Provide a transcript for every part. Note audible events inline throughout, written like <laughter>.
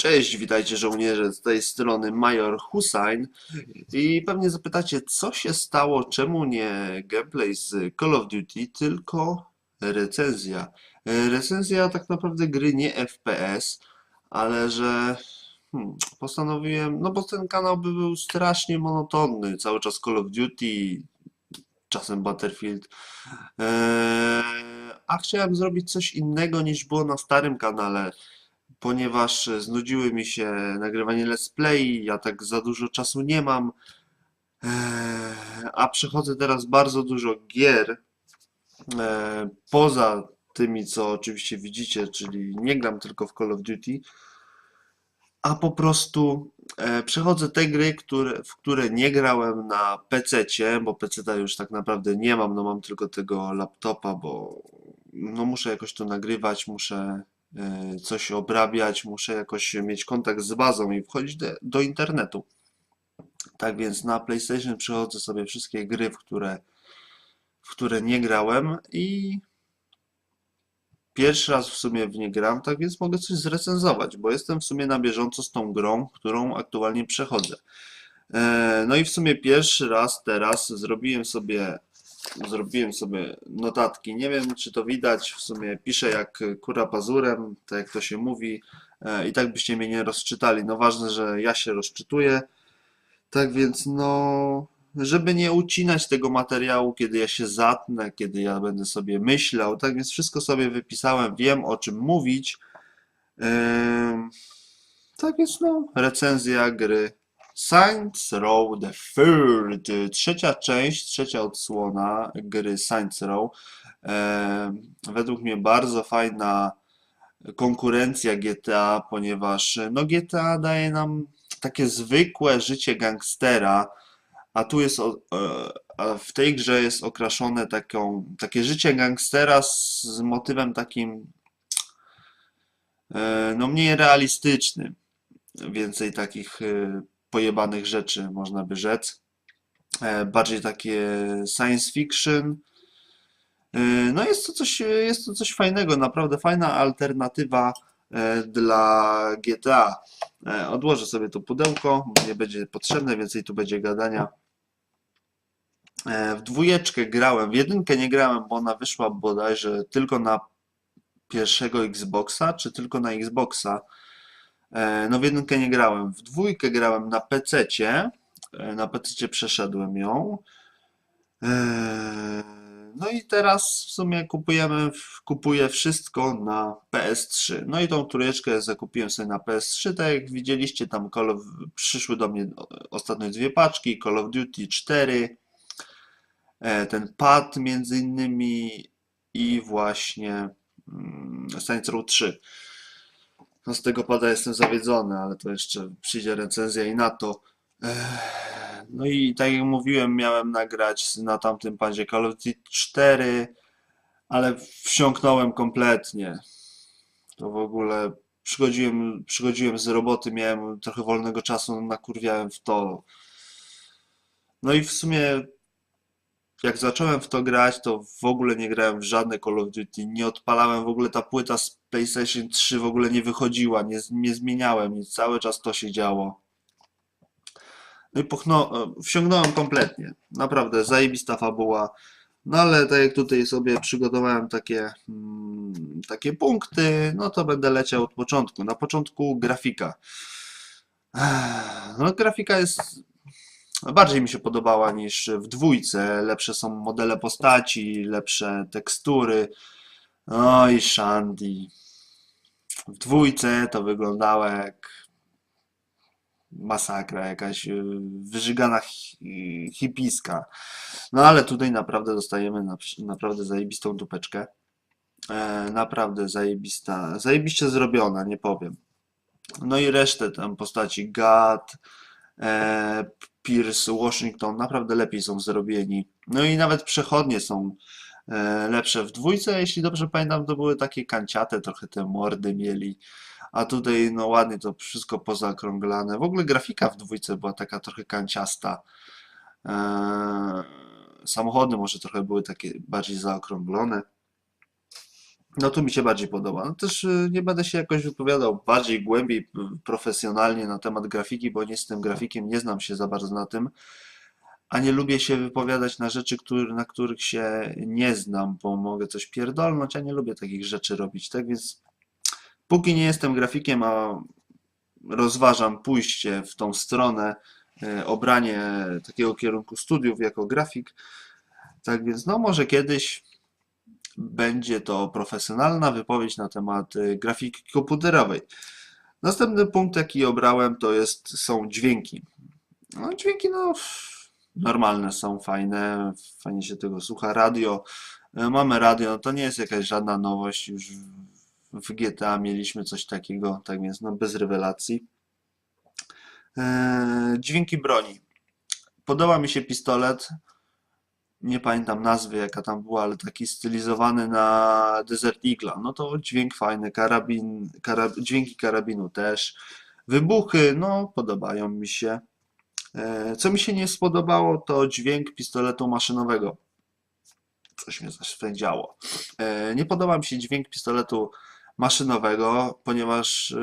Cześć, witajcie żołnierze, z tej strony Major Hussein i pewnie zapytacie, co się stało, czemu nie gameplay z Call of Duty, tylko recenzja. Recenzja tak naprawdę gry nie FPS, ale że hmm, postanowiłem, no bo ten kanał by był strasznie monotonny, cały czas Call of Duty, czasem Battlefield, E, a chciałem zrobić coś innego niż było na starym kanale ponieważ znudziły mi się nagrywanie let's play, ja tak za dużo czasu nie mam, Eee, a przechodzę teraz bardzo dużo gier, eee, poza tymi, co oczywiście widzicie, czyli nie gram tylko w Call of Duty, a po prostu e, przechodzę te gry, które, w które nie grałem na PC-cie, bo PC-ta już tak naprawdę nie mam, no mam tylko tego laptopa, bo no muszę jakoś to nagrywać, muszę e, coś obrabiać, muszę jakoś mieć kontakt z bazą i wchodzić do, do internetu. Tak więc na PlayStation przechodzę sobie wszystkie gry, w które, w które nie grałem i pierwszy raz w sumie w nie gram, tak więc mogę coś zrecenzować, bo jestem w sumie na bieżąco z tą grą, którą aktualnie przechodzę. E, No i w sumie pierwszy raz teraz zrobiłem sobie zrobiłem sobie notatki. Nie wiem, czy to widać, w sumie piszę jak kura pazurem, tak jak to się mówi, e, i tak byście mnie nie rozczytali. No ważne, że ja się rozczytuję. Tak więc, no, żeby nie ucinać tego materiału, kiedy ja się zatnę, kiedy ja będę sobie myślał, tak więc wszystko sobie wypisałem, wiem o czym mówić. Ym, tak więc, no, recenzja gry Saints Row the Third, trzecia część, trzecia odsłona gry Saints Row. Ym, według mnie bardzo fajna konkurencja GTA, ponieważ no GTA daje nam takie zwykłe życie gangstera, a tu jest e, a w tej grze jest okraszone taką, takie życie gangstera z, z motywem takim e, no mniej realistycznym. Więcej takich e, pojebanych rzeczy można by rzec. E, Bardziej takie science fiction. E, No jest to coś, jest to coś fajnego, naprawdę fajna alternatywa e, dla GTA. Odłożę sobie to pudełko, nie będzie potrzebne, więcej tu będzie gadania. W dwójeczkę grałem, w jedynkę nie grałem, bo ona wyszła bodajże tylko na pierwszego Xboxa, czy tylko na Xboxa. E, No w jedynkę nie grałem, w dwójkę grałem na PC-cie, E, na PC-cie przeszedłem ją. E, No i teraz w sumie kupujemy, kupuję wszystko na PS3. No i tą trójeczkę zakupiłem sobie na PS3, tak jak widzieliście, tam Call of, przyszły do mnie ostatnio dwie paczki, Call of Duty 4, e, ten pad między innymi i właśnie mm, Saints Row 3. No z tego pada jestem zawiedzony, ale to jeszcze przyjdzie recenzja i na to. No i tak jak mówiłem, miałem nagrać na tamtym padzie Call of Duty 4, ale wsiąknąłem kompletnie. To w ogóle przychodziłem, przychodziłem z roboty, miałem trochę wolnego czasu, nakurwiałem w to. No i w sumie jak zacząłem w to grać, to w ogóle nie grałem w żadne Call of Duty, nie odpalałem w ogóle ta płyta z PlayStation 3 w ogóle nie wychodziła, nie, nie zmieniałem nic, cały czas to się działo. No i puchno, wsiągnąłem kompletnie. Naprawdę, zajebista fabuła. No ale tak jak tutaj sobie przygotowałem takie, mm, takie punkty, no to będę leciał od początku. Na początku grafika. No grafika jest bardziej mi się podobała niż w dwójce. Lepsze są modele postaci, lepsze tekstury. Oj, Shandy. W dwójce to wyglądało jak masakra, jakaś y, wyżygana hi- hipiska. No ale tutaj naprawdę dostajemy na, naprawdę zajebistą dupeczkę. E, naprawdę zajebista, zajebiście zrobiona, nie powiem. No i resztę tam postaci Gat, e, Pierce, Washington naprawdę lepiej są zrobieni. No i nawet przechodnie są lepsze. W dwójce, jeśli dobrze pamiętam, to były takie kanciate, trochę te mordy mieli. A tutaj no ładnie to wszystko pozaokrąglane. W ogóle grafika w dwójce była taka trochę kanciasta. Eee, samochody może trochę były takie bardziej zaokrąglone. No tu mi się bardziej podoba. No też y, nie będę się jakoś wypowiadał bardziej głębiej, profesjonalnie na temat grafiki, bo nie jestem grafikiem, nie znam się za bardzo na tym, a nie lubię się wypowiadać na rzeczy, który, na których się nie znam, bo mogę coś pierdolnąć, a nie lubię takich rzeczy robić. Tak więc póki nie jestem grafikiem, a rozważam pójście w tą stronę, y, obranie takiego kierunku studiów jako grafik, tak więc no może kiedyś będzie to profesjonalna wypowiedź na temat y, grafiki komputerowej. Następny punkt, jaki obrałem, to jest, są dźwięki. No, dźwięki, no, normalne są, fajne, fajnie się tego słucha. Radio, y, mamy radio, no to nie jest jakaś żadna nowość, już w- GTA mieliśmy coś takiego, tak więc, no, bez rewelacji. Eee, Dźwięki broni. Podoba mi się pistolet, nie pamiętam nazwy jaka tam była, ale taki stylizowany na Desert Eagle. No to dźwięk fajny, karabin, karab, dźwięki karabinu też. Wybuchy, no podobają mi się. E, Co mi się nie spodobało, to dźwięk pistoletu maszynowego. Coś mnie zaswędziało. E, Nie podoba mi się dźwięk pistoletu maszynowego, ponieważ e,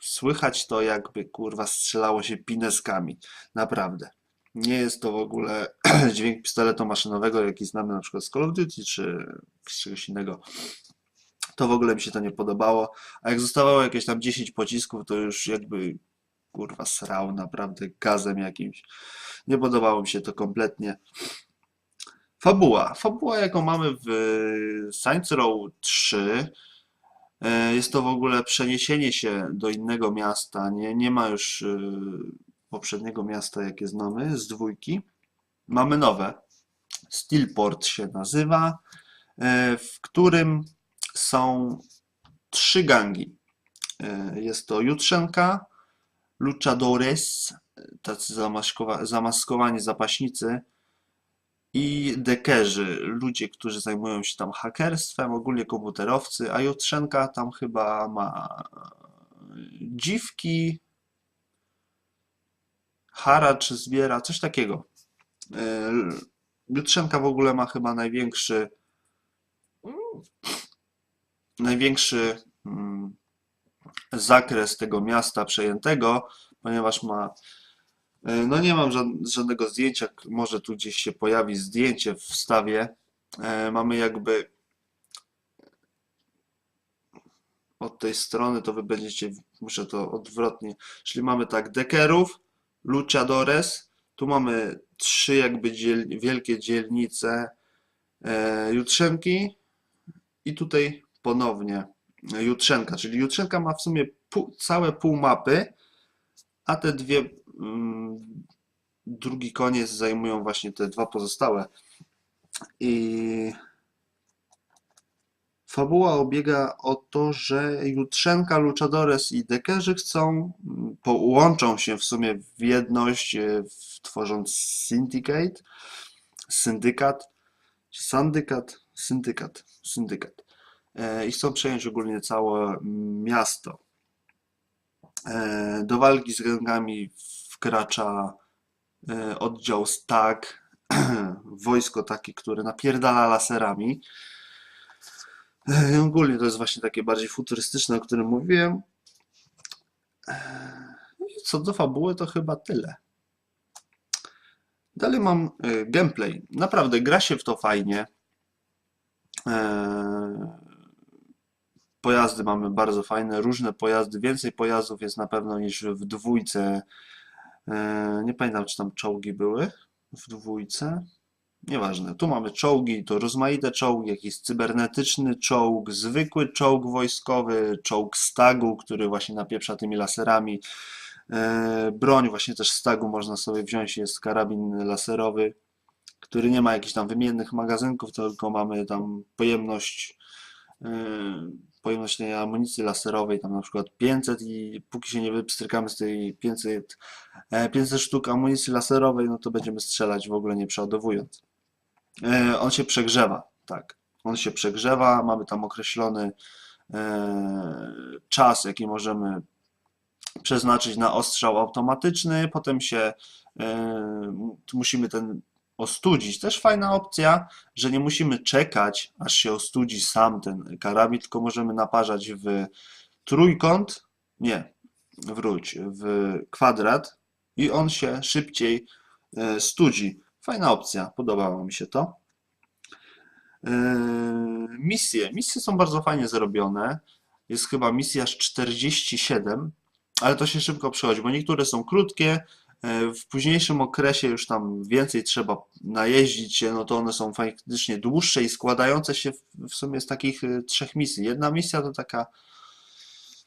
słychać to jakby kurwa strzelało się pineskami. Naprawdę. Nie jest to w ogóle <clears throat> dźwięk pistoletu maszynowego, jaki znamy na przykład z Call of Duty czy z czegoś innego. To w ogóle mi się to nie podobało. A jak zostawało jakieś tam 10 pocisków, to już jakby kurwa srał naprawdę gazem jakimś. Nie podobało mi się to kompletnie. Fabuła. Fabuła, jaką mamy w Saints Row 3, e, jest to w ogóle przeniesienie się do innego miasta. Nie, nie ma już e, poprzedniego miasta, jakie znamy, z dwójki. Mamy nowe. Steelport się nazywa, e, w którym są trzy gangi. Jest to Jutrzenka, Luchadores, tacy zamaskowa- zamaskowani zapaśnicy i dekerzy, ludzie, którzy zajmują się tam hakerstwem, ogólnie komputerowcy, a Jutrzenka tam chyba ma dziwki, haracz zbiera, coś takiego. Jutrzenka w ogóle ma chyba największy największy mm, zakres tego miasta przejętego, ponieważ ma e, no nie mam żad- żadnego zdjęcia, może tu gdzieś się pojawi zdjęcie w wstawie. E, Mamy jakby od tej strony, to wy będziecie, muszę to odwrotnie, czyli mamy tak dekerów, luchadores, tu mamy trzy jakby dziel, wielkie dzielnice e, Jutrzenki i tutaj ponownie Jutrzenka, czyli Jutrzenka ma w sumie pół, całe pół mapy, a te dwie, mm, drugi koniec zajmują właśnie te dwa pozostałe. I fabuła obiega o to, że Jutrzenka, Luchadores i Dekerzy chcą, mm, połączą się w sumie w jedność, e, tworząc syndicate, syndykat, syndykat, syndykat, syndykat. E, I chcą przejąć ogólnie całe mm, miasto. E, Do walki z gangami wkracza e, oddział STAG, <clears throat> wojsko takie, które napierdala laserami. I Ogólnie to jest właśnie takie bardziej futurystyczne, o którym mówiłem. I co do fabuły, to chyba tyle. Dalej mam gameplay. Naprawdę gra się w to fajnie. Pojazdy mamy bardzo fajne, różne pojazdy. Więcej pojazdów jest na pewno niż w dwójce. E, Nie pamiętam, czy tam czołgi były w dwójce. Nieważne. Tu mamy czołgi, to rozmaite czołgi, jakiś cybernetyczny czołg, zwykły czołg wojskowy, czołg stagu, który właśnie napieprza tymi laserami. E, Broń właśnie też stagu można sobie wziąć, jest karabin laserowy, który nie ma jakichś tam wymiennych magazynków, tylko mamy tam pojemność e, pojemność tej amunicji laserowej, tam na przykład 500 i póki się nie wypstrykamy z tej 500, e, 500 sztuk amunicji laserowej, no to będziemy strzelać w ogóle nie przeładowując. E, On się przegrzewa, tak. On się przegrzewa, mamy tam określony e, czas, jaki możemy przeznaczyć na ostrzał automatyczny, potem się e, musimy ten ostudzić. Też fajna opcja, że nie musimy czekać, aż się ostudzi sam ten karabin, tylko możemy naparzać w trójkąt, nie, wróć, w kwadrat i on się szybciej e, studzi. Fajna opcja, podobało mi się to. E, misje. Misje są bardzo fajnie zrobione. Jest chyba misja aż 47, ale to się szybko przechodzi, bo niektóre są krótkie, w późniejszym okresie już tam więcej trzeba najeździć się, no to one są faktycznie dłuższe i składające się w sumie z takich trzech misji. Jedna misja to taka,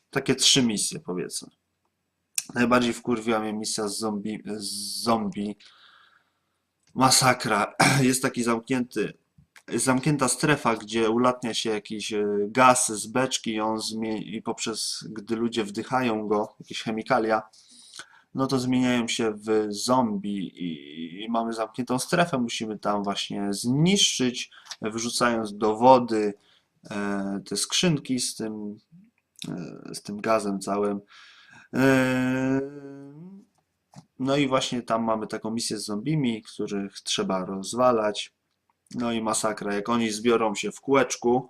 takie trzy misje powiedzmy. Najbardziej wkurwiła mnie misja z zombie, z zombie. Masakra. <clears throat> Jest taki zamknięty, zamknięta strefa, gdzie ulatnia się jakiś e, gaz z beczki i on i poprzez, gdy ludzie wdychają go, jakieś chemikalia, no to zmieniają się w zombie i, mamy zamkniętą strefę, musimy tam właśnie zniszczyć, wrzucając do wody e, te skrzynki z tym, e, z tym gazem całym. Yy, no i właśnie tam mamy taką misję z zombimi, których trzeba rozwalać. No i masakra. Jak oni zbiorą się w kółeczku,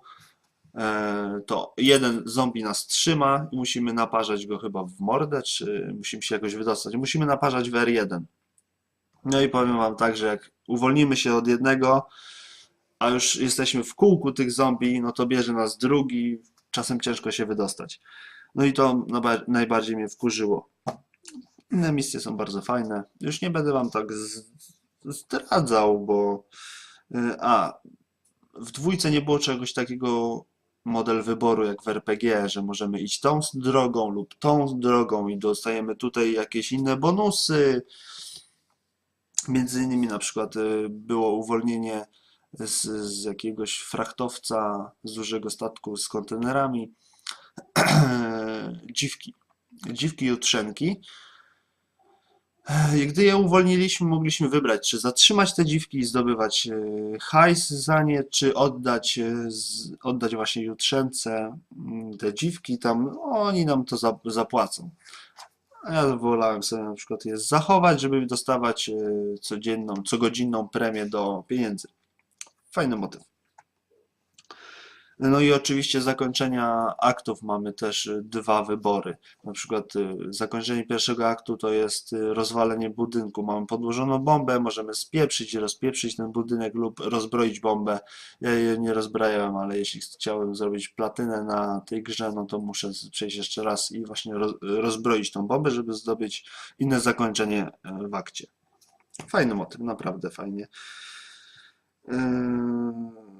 to jeden zombie nas trzyma i musimy naparzać go chyba w mordę, czy musimy się jakoś wydostać. Musimy naparzać w R1. No i powiem wam tak, że jak uwolnimy się od jednego, a już jesteśmy w kółku tych zombie, no to bierze nas drugi, czasem ciężko się wydostać. No i to najbardziej mnie wkurzyło. Inne misje są bardzo fajne. Już nie będę wam tak zdradzał, bo y, a w dwójce nie było czegoś takiego model wyboru jak w RPG, że możemy iść tą drogą lub tą drogą i dostajemy tutaj jakieś inne bonusy. Między innymi na przykład y, było uwolnienie z, z jakiegoś frachtowca z dużego statku z kontenerami <clears throat> dziwki, dziwki jutrzenki. Gdy je uwolniliśmy, mogliśmy wybrać, czy zatrzymać te dziwki i zdobywać e, hajs za nie, czy oddać, e, oddać właśnie jutrzence mm, te dziwki, tam oni nam to zapłacą. Ja wolałem sobie na przykład je zachować, żeby dostawać e, codzienną, cogodzinną premię do pieniędzy. Fajny motyw. No i oczywiście zakończenia aktów mamy też y, dwa wybory. Na przykład y, zakończenie pierwszego aktu to jest y, rozwalenie budynku. Mamy podłożoną bombę, możemy spieprzyć i rozpieprzyć ten budynek lub rozbroić bombę. Ja jej nie rozbrajałem, ale jeśli chciałem zrobić platynę na tej grze, no to muszę przejść jeszcze raz i właśnie rozbroić tą bombę, żeby zdobyć inne zakończenie w akcie. Fajny motyw, naprawdę fajnie.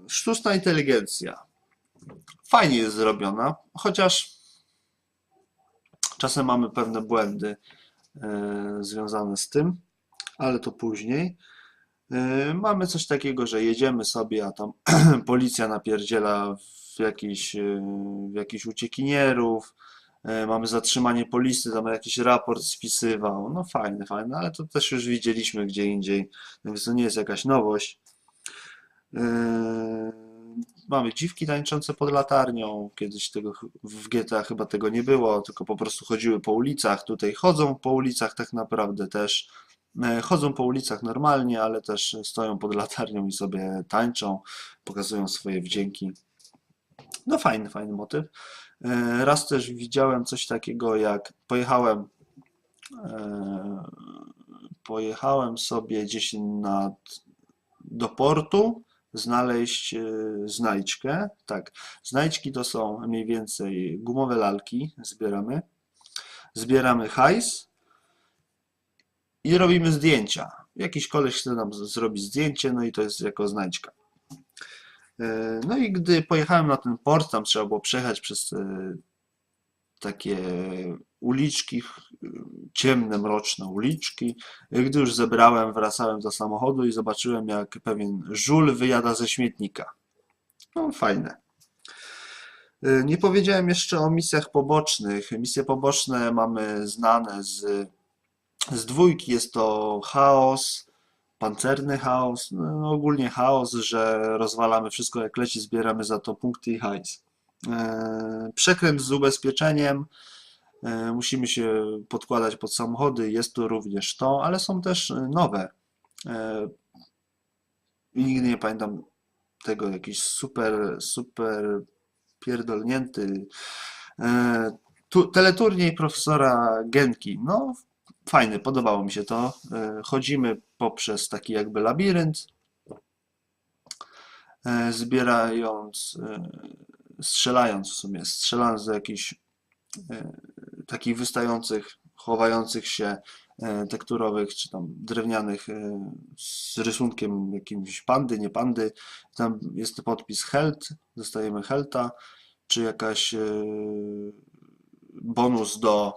Sztuczna inteligencja fajnie jest zrobiona, chociaż czasem mamy pewne błędy e, związane z tym, ale to później. E, mamy coś takiego, że jedziemy sobie, a tam <clears throat> policja napierdziela w jakiś, e, w uciekinierów, mamy zatrzymanie polisty, tam jakiś raport spisywał. No fajne, fajne, ale to też już widzieliśmy gdzie indziej, więc to nie jest jakaś nowość. Mamy dziwki tańczące pod latarnią. Kiedyś tego w GTA chyba tego nie było, tylko po prostu chodziły po ulicach. Tutaj chodzą po ulicach tak naprawdę też. E, chodzą po ulicach normalnie, ale też stoją pod latarnią i sobie tańczą, pokazują swoje wdzięki. No fajny, fajny motyw. E, raz też widziałem coś takiego, jak pojechałem e, pojechałem sobie gdzieś nad, do portu znaleźć e, znajdźkę. Tak, znajdźki to są mniej więcej gumowe lalki, zbieramy. Zbieramy hajs i robimy zdjęcia. Jakiś koleś chce nam zrobić zdjęcie, no i to jest jako znajdźka. E, no i gdy pojechałem na ten port, tam trzeba było przejechać przez e, takie uliczki, ciemne, mroczne uliczki. Gdy już zebrałem, wracałem do samochodu i zobaczyłem, jak pewien żul wyjada ze śmietnika. No, fajne. Nie powiedziałem jeszcze o misjach pobocznych. Misje poboczne mamy znane z, z dwójki. Jest to chaos, pancerny chaos, no, ogólnie chaos, że rozwalamy wszystko jak leci, zbieramy za to punkty i hajs. E, przekręt z ubezpieczeniem. E, musimy się podkładać pod samochody, jest to również to, ale są też nowe. E, nigdy nie pamiętam tego, jakiś super, super pierdolnięty e, tu, teleturniej profesora Genki. No, fajny, podobało mi się to. E, chodzimy poprzez taki jakby labirynt, e, zbierając, e, strzelając w sumie, strzelając do jakichś e, takich wystających, chowających się e, tekturowych czy tam drewnianych e, z rysunkiem jakimś pandy, nie pandy. Tam jest podpis Held, dostajemy Helta, czy jakaś e, bonus do,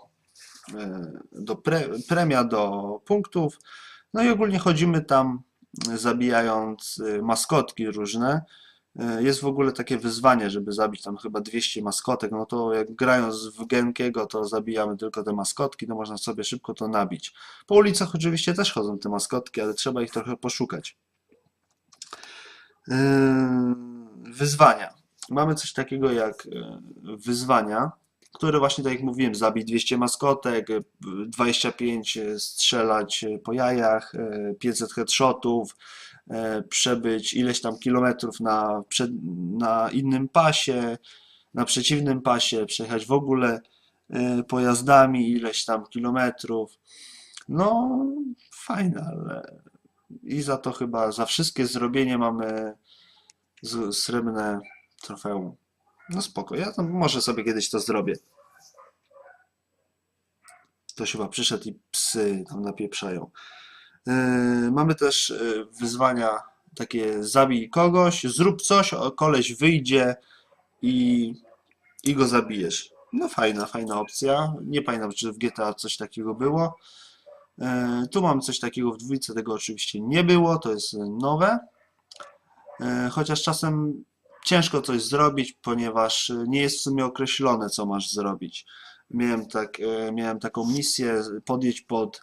do pre, premia do punktów. No i ogólnie chodzimy tam zabijając maskotki różne. E, Jest w ogóle takie wyzwanie, żeby zabić tam chyba 200 maskotek. No to jak grając w Genkiego, to zabijamy tylko te maskotki, to można sobie szybko to nabić. Po ulicach oczywiście też chodzą te maskotki, ale trzeba ich trochę poszukać. Yy, Wyzwania. Mamy coś takiego jak e, wyzwania, które właśnie tak jak mówiłem, zabić 200 maskotek, e, 25 strzelać e, po jajach, e, 500 headshotów, e, przebyć ileś tam kilometrów na, na innym pasie, na przeciwnym pasie, przejechać w ogóle e, pojazdami ileś tam kilometrów. No, fajne, ale i za to chyba, za wszystkie zrobienie mamy srebrne trofeum. No spoko, ja tam może sobie kiedyś to zrobię. Ktoś chyba przyszedł i psy tam napieprzają. Yy, mamy też yy, wyzwania takie zabij kogoś, zrób coś, koleś wyjdzie i, i go zabijesz. No fajna, fajna opcja. Nie pamiętam, czy w GTA coś takiego było. Yy, tu mam coś takiego w dwójce, tego oczywiście nie było, to jest nowe. Chociaż czasem ciężko coś zrobić, ponieważ nie jest w sumie określone, co masz zrobić. Miałem, tak, e, miałem taką misję podjeść pod,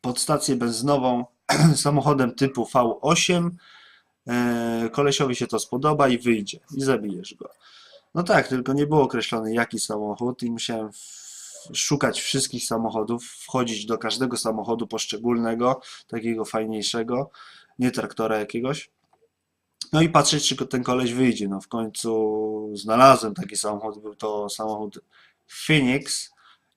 pod stację benzynową <clears throat> samochodem typu V8. E, Kolesiowi się to spodoba i wyjdzie i zabijesz go. No tak, tylko nie było określone jaki samochód i musiałem szukać wszystkich samochodów, wchodzić do każdego samochodu poszczególnego, takiego fajniejszego, nie traktora jakiegoś. No i patrzeć, czy ten koleś wyjdzie. No w końcu znalazłem taki samochód, był to samochód Phoenix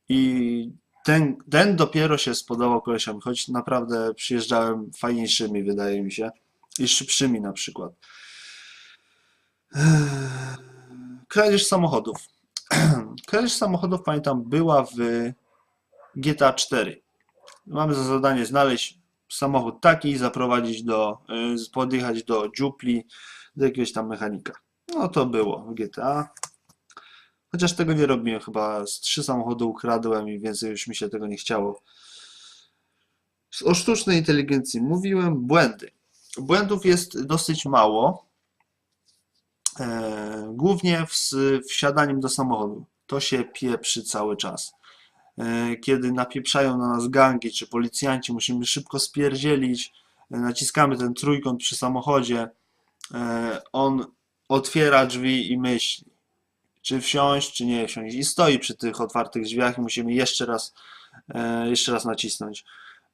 i ten, ten dopiero się spodobał kolesiowi, choć naprawdę przyjeżdżałem fajniejszymi, wydaje mi się, i szybszymi na przykład. Kradzież samochodów. <clears throat> Kradzież samochodów, pamiętam, była w GTA 4. Mamy za zadanie znaleźć samochód taki zaprowadzić do, y, podjechać do dziupli, do jakiegoś tam mechanika. No to było w GTA. Chociaż tego nie robiłem, chyba z trzy samochody ukradłem i więcej już mi się tego nie chciało. O sztucznej inteligencji mówiłem, błędy. Błędów jest dosyć mało, e, głównie w, wsiadaniem do samochodu. To się pieprzy cały czas. E, kiedy napieprzają na nas gangi czy policjanci, musimy szybko spierdzielić, e, naciskamy ten trójkąt przy samochodzie, on otwiera drzwi i myśli, czy wsiąść, czy nie wsiąść. I stoi przy tych otwartych drzwiach i musimy jeszcze raz, e, jeszcze raz nacisnąć.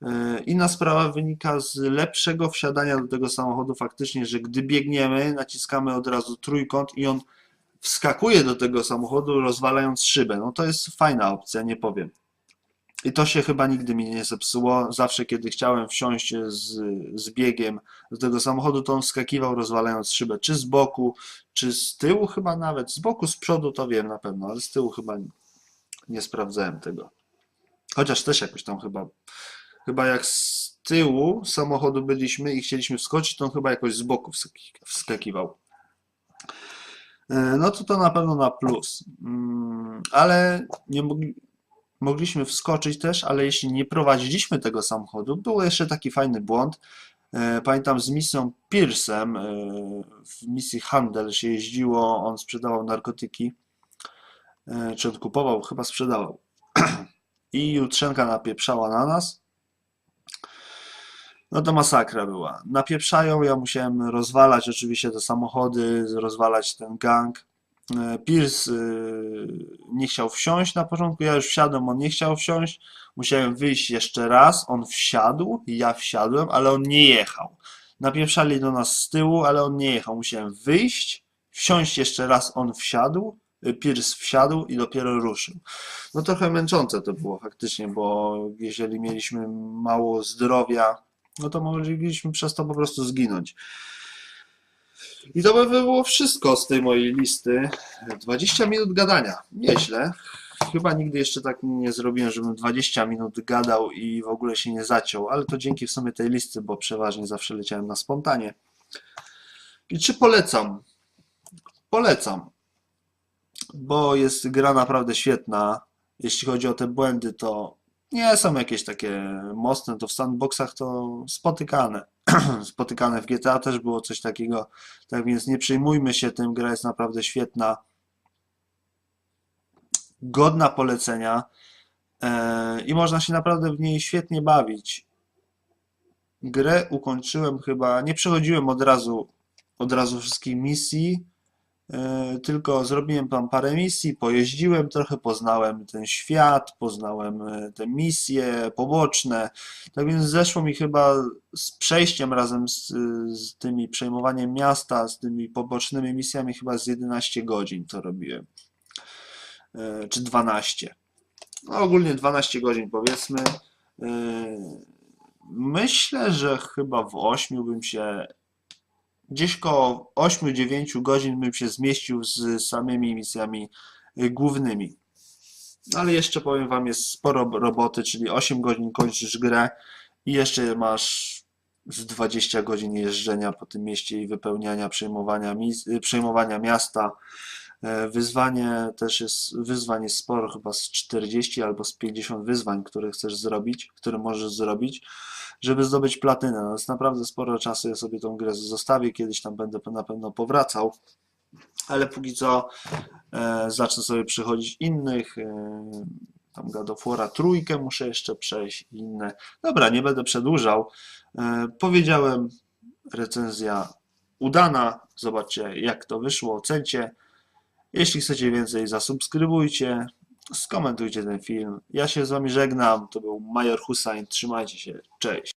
E, Inna sprawa wynika z lepszego wsiadania do tego samochodu faktycznie, że gdy biegniemy, naciskamy od razu trójkąt i on wskakuje do tego samochodu, rozwalając szybę. No to jest fajna opcja, nie powiem. I to się chyba nigdy mi nie zepsuło. Zawsze, kiedy chciałem wsiąść z, z biegiem do tego samochodu, to on wskakiwał, rozwalając szybę, czy z boku, czy z tyłu chyba nawet. Z boku, z przodu to wiem na pewno, ale z tyłu chyba nie, nie sprawdzałem tego. Chociaż też jakoś tam chyba, chyba jak z tyłu samochodu byliśmy i chcieliśmy wskoczyć, to on chyba jakoś z boku wskaki- wskakiwał. E, No to to na pewno na plus. Mm, Ale nie mogli, mogliśmy wskoczyć też, ale jeśli nie prowadziliśmy tego samochodu, był jeszcze taki fajny błąd. E, Pamiętam z misją Pearsem, e, w misji Handel się jeździło, on sprzedawał narkotyki, e, czy on kupował, chyba sprzedawał. <clears throat> I jutrzenka napieprzała na nas. No to masakra była. Napieprzają, ja musiałem rozwalać oczywiście te samochody, rozwalać ten gang. E, Pierce y, nie chciał wsiąść na początku, ja już wsiadłem, on nie chciał wsiąść. Musiałem wyjść jeszcze raz, on wsiadł, ja wsiadłem, ale on nie jechał. napieprzali do nas z tyłu, ale on nie jechał. Musiałem wyjść, wsiąść jeszcze raz, on wsiadł, y, Pierce wsiadł i dopiero ruszył. No trochę męczące to było faktycznie, bo jeżeli mieliśmy mało zdrowia, no to mogliśmy przez to po prostu zginąć. I to by było wszystko z tej mojej listy. 20 minut gadania. Nieźle. Chyba nigdy jeszcze tak nie zrobiłem, żebym 20 minut gadał i w ogóle się nie zaciął, ale to dzięki w sumie tej listy, bo przeważnie zawsze leciałem na spontanie. I czy polecam? Polecam, bo jest gra naprawdę świetna. Jeśli chodzi o te błędy, to nie są jakieś takie mocne, to w sandboxach to spotykane. <clears throat> Spotykane w GTA też było coś takiego, tak więc nie przejmujmy się tym, gra jest naprawdę świetna godna polecenia e, i można się naprawdę w niej świetnie bawić. Grę ukończyłem chyba, nie przechodziłem od razu, od razu wszystkich misji, tylko zrobiłem tam parę misji, pojeździłem trochę, poznałem ten świat, poznałem e, te misje poboczne. Tak więc zeszło mi chyba z przejściem razem z, z tymi przejmowaniem miasta, z tymi pobocznymi misjami chyba z 11 godzin to robiłem. E, czy 12. No, ogólnie 12 godzin powiedzmy. E, Myślę, że chyba w 8 bym się gdzieś koło 8-9 godzin bym się zmieścił z samymi misjami e, głównymi. Ale jeszcze powiem Wam, jest sporo roboty, czyli 8 godzin kończysz grę i jeszcze masz z 20 godzin jeżdżenia po tym mieście i wypełniania, przejmowania, mis- przejmowania miasta. E, Wyzwanie też jest, wyzwań jest sporo, chyba z 40 albo z 50 wyzwań, które chcesz zrobić, które możesz zrobić, żeby zdobyć platynę. No, jest naprawdę sporo czasu, ja sobie tą grę zostawię, kiedyś tam będę na pewno powracał, ale póki co e, zacznę sobie przychodzić innych, e, tam God of War'a trójkę muszę jeszcze przejść inne. Dobra, nie będę przedłużał. E, powiedziałem, recenzja udana, zobaczcie jak to wyszło, ocencie. Jeśli chcecie więcej, zasubskrybujcie, skomentujcie ten film. Ja się z Wami żegnam. To był Major Hussein. Trzymajcie się. Cześć.